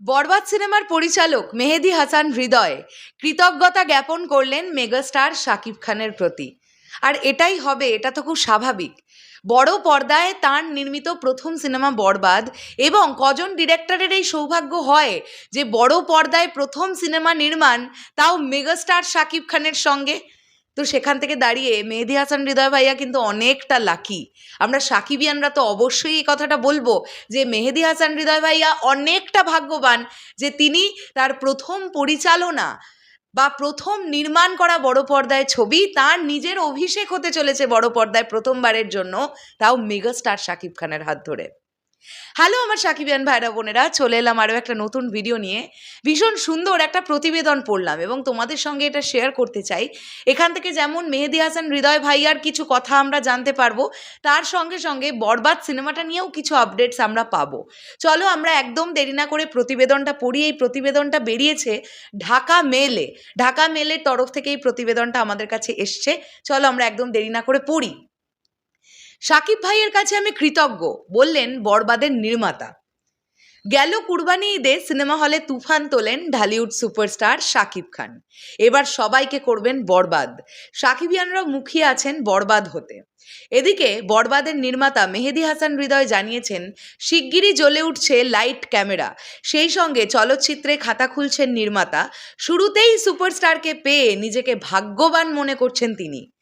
বরবাদ সিনেমার পরিচালক মেহেদি হাসান হৃদয় কৃতজ্ঞতা জ্ঞাপন করলেন মেগাস্টার শাকিব খানের প্রতি। আর এটাই হবে, এটা তো খুব স্বাভাবিক। বড় পর্দায় তার নির্মিত প্রথম সিনেমা বরবাদ এবং কজন ডিরেক্টরের এই সৌভাগ্য হয় যে বড় পর্দায় প্রথম সিনেমা নির্মাণ তাও মেগাস্টার শাকিব খানের সঙ্গে? তো সেখান থেকে দাঁড়িয়ে মেহেদি হাসান, হৃদয় ভাইয়া কিন্তু অনেকটা লাকি আমরা সাকিবিয়ানরা তো অবশ্যই এই কথাটা বলব যে মেহেদি হাসান, হৃদয় ভাইয়া অনেকটা ভাগ্যবান যে তিনি তার প্রথম পরিচালনা বা প্রথম নির্মাণ করা বড় পর্দায় ছবি তার নিজের অভিষেক হতে চলেছে বড় পর্দায় প্রথমবারের জন্য। তাও মেগাস্টার শাকিব খানের হাত ধরে। হ্যালো আমার সাকিবিয়ান ভাইরা, বোনেরা, চলে এলাম আরও একটা নতুন ভিডিও নিয়ে। ভীষণ সুন্দর একটা প্রতিবেদন পড়লাম এবং তোমাদের সঙ্গে এটা শেয়ার করতে চাই। এখান থেকে যেমন মেহেদি হাসান, হৃদয় ভাইয়ার কিছু কথা আমরা জানতে পারব, তার সঙ্গে সঙ্গে বরবাদ সিনেমাটা নিয়েও কিছু আপডেটস আমরা পাবো। চলো আমরা একদম দেরি না করে প্রতিবেদনটা পড়ি। এই প্রতিবেদনটা বেরিয়েছে ঢাকা মেলে। ঢাকা মেলের তরফ থেকে এই প্রতিবেদনটা আমাদের কাছে এসছে। চলো আমরা একদম দেরি না করে পড়ি। সাকিব ভাইয়ের কাছে আমি কৃতজ্ঞ, বললেন বরবাদের নির্মাতা। গেল কুরবানি ঈদে সিনেমা হলে তুফান তোলেন ঢালিউড সুপারস্টার শাকিব খান। এবার সবাইকে করবেন বরবাদ। সাকিবিয়ানরা মুখিয়ে আছেন বরবাদ হতে। এদিকে বরবাদের নির্মাতা মেহেদি হাসান হৃদয় জানিয়েছেন, শিগগিরই জ্বলে উঠছে লাইট ক্যামেরা। সেই সঙ্গে চলচ্চিত্রে খাতা খুলছেন নির্মাতা। শুরুতেই সুপারস্টারকে পেয়ে নিজেকে ভাগ্যবান মনে করছেন তিনি।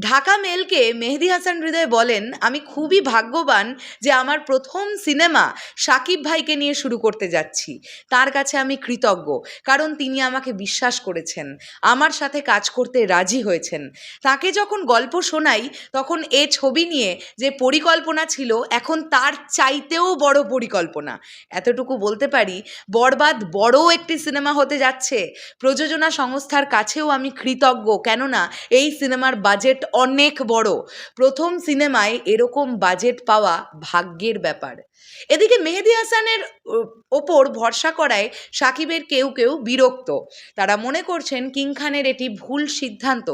ঢাকা মেলকে মেহেদি হাসান হৃদয় বলেন, আমি খুবই ভাগ্যবান যে আমার প্রথম সিনেমা সাকিব ভাইকে নিয়ে শুরু করতে যাচ্ছি। তার কাছে আমি কৃতজ্ঞ, কারণ তিনি আমাকে বিশ্বাস করেছেন, আমার সাথে কাজ করতে রাজি হয়েছেন। তাকে যখন গল্প শোনাই, তখন এ ছবি নিয়ে যে পরিকল্পনা ছিল, এখন তার চাইতেও বড় পরিকল্পনা। এতটুকু বলতে পারি, বরবাদ বড় একটি সিনেমা হতে যাচ্ছে। প্রযোজনা সংস্থার কাছেও আমি কৃতজ্ঞ, কেননা এই সিনেমার বাজেট অনেক বড়। প্রথম সিনেমায় এরকম বাজেট পাওয়া ভাগ্যের ব্যাপার। এদিকে মেহেদি হাসানের ওপর ভরসা করায় সাকিবের কেউ কেউ বিরক্ত। তারা মনে করছেন কিং খানের এটি ভুল সিদ্ধান্ত।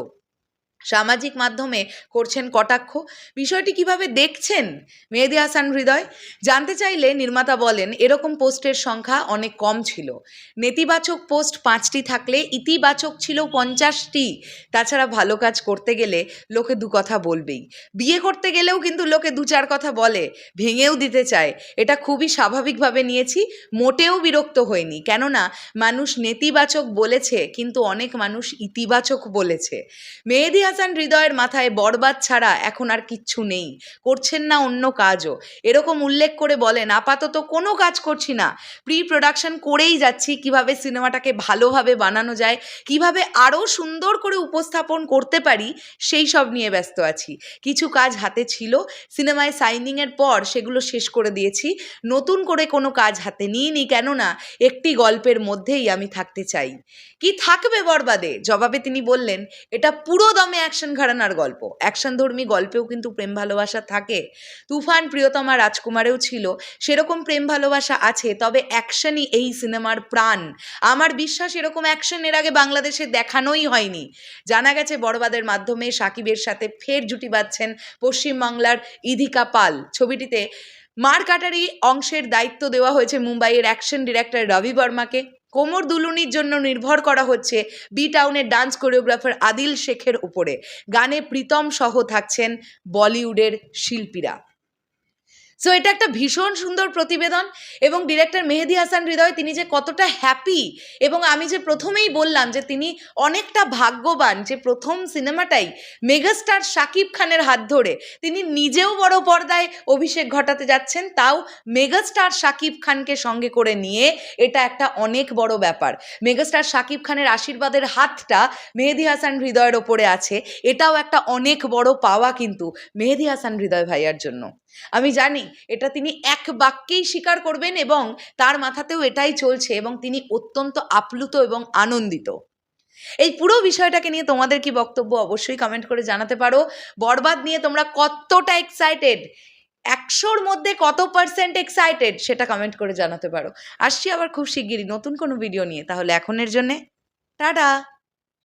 সামাজিক মাধ্যমে করছেন কটাক্ষ। বিষয়টি কীভাবে দেখছেন মেহেদি হাসান হৃদয়? জানতে চাইলে নির্মাতা বলেন, এরকম পোস্টের সংখ্যা অনেক কম ছিল। নেতিবাচক পোস্ট পাঁচটি থাকলে ইতিবাচক ছিল পঞ্চাশটি। তাছাড়া ভালো কাজ করতে গেলে লোকে দু কথা বলবেই। বিয়ে করতে গেলেও কিন্তু লোকে দু চার কথা বলে, ভেঙেও দিতে চায়। এটা খুবই স্বাভাবিকভাবে নিয়েছি, মোটেও বিরক্ত হয়নি কেননা, মানুষ নেতিবাচক বলেছে, কিন্তু অনেক মানুষ ইতিবাচক বলেছে। মেহেদি হাসান হৃদয়ের মাথায় বরবাদ ছাড়া এখন আর কিচ্ছু নেই। করছেন না অন্য কাজও। এরকম উল্লেখ করে বলেন, আপাতত কোনো কাজ করছি না। প্রি প্রোডাকশন করেই যাচ্ছি কীভাবে সিনেমাটাকে ভালোভাবে বানানো যায়, কীভাবে আরও সুন্দর করে উপস্থাপন করতে পারি, সেই সব নিয়ে ব্যস্ত আছি। কিছু কাজ হাতে ছিল, সিনেমায় সাইনিংয়ের পর সেগুলো শেষ করে দিয়েছি। নতুন করে কোনো কাজ হাতে নিইনি, কেননা একটি গল্পের মধ্যেই আমি থাকতে চাই। কি থাকবে বরবাদে? জবাবে তিনি বললেন, এটা পুরো দমে অ্যাকশন ঘরানার গল্প। অ্যাকশন ধর্মী গল্পেও কিন্তু প্রেম ভালোবাসা থাকে। তুফান প্রিয়তমা রাজকুমারেও ছিল, সেরকম প্রেম ভালোবাসা আছে, তবে অ্যাকশনই এই সিনেমার প্রাণ। আমার বিশ্বাস এরকম অ্যাকশন এর আগে বাংলাদেশে দেখানোই হয়নি। জানা গেছে বড়বাদের মাধ্যমে সাকিবের সাথে ফের জুটি বাঁধছেন পশ্চিমবাংলার ইধিকা পাল। ছবিটিতে মার কাটারি অংশের দায়িত্ব দেওয়া হয়েছে মুম্বাইয়ের অ্যাকশন ডিরেক্টর রবি বর্মাকে। কোমর দুলুনির জন্য নির্ভর করা হচ্ছে বি টাউনের ডান্স কোরিওগ্রাফার আদিল শেখের উপরে। গানে প্রীতম সহ থাকছেন বলিউডের শিল্পীরা। সো এটা একটা ভীষণ সুন্দর প্রতিবেদন এবং ডিরেক্টর মেহেদি হাসান হৃদয় তিনি যে কতটা হ্যাপি এবং আমি যে প্রথমেই বললাম যে তিনি অনেকটা ভাগ্যবান যে প্রথম সিনেমাটাই মেগাস্টার শাকিব খানের হাত ধরে। তিনি নিজেও বড় পর্দায় অভিষেক ঘটাতে যাচ্ছেন, তাও মেগাস্টার শাকিব খানকে সঙ্গে করে নিয়ে। এটা একটা অনেক বড় ব্যাপার। মেগাস্টার শাকিব খানের আশীর্বাদের হাতটা মেহেদি হাসান হৃদয়ের ওপরে আছে। এটাও একটা অনেক বড় পাওয়া কিন্তু মেহেদি হাসান হৃদয় ভাইয়ার জন্য। আমি জানি এটা তিনি এক বাক্যেই স্বীকার করবেন এবং তার মাথাতেও এটাই চলছে এবং তিনি অত্যন্ত আপ্লুত এবং আনন্দিত। এই পুরো বিষয়টাকে নিয়ে তোমাদের কি বক্তব্য অবশ্যই কমেন্ট করে জানাতে পারো। বরবাদ নিয়ে তোমরা কতটা এক্সাইটেড একশোর মধ্যে কত পার্সেন্ট এক্সাইটেড সেটা কমেন্ট করে জানাতে পারো। আসছি আবার খুব শিগগিরই নতুন কোনো ভিডিও নিয়ে। তাহলে এখনের জন্যে, টাটা!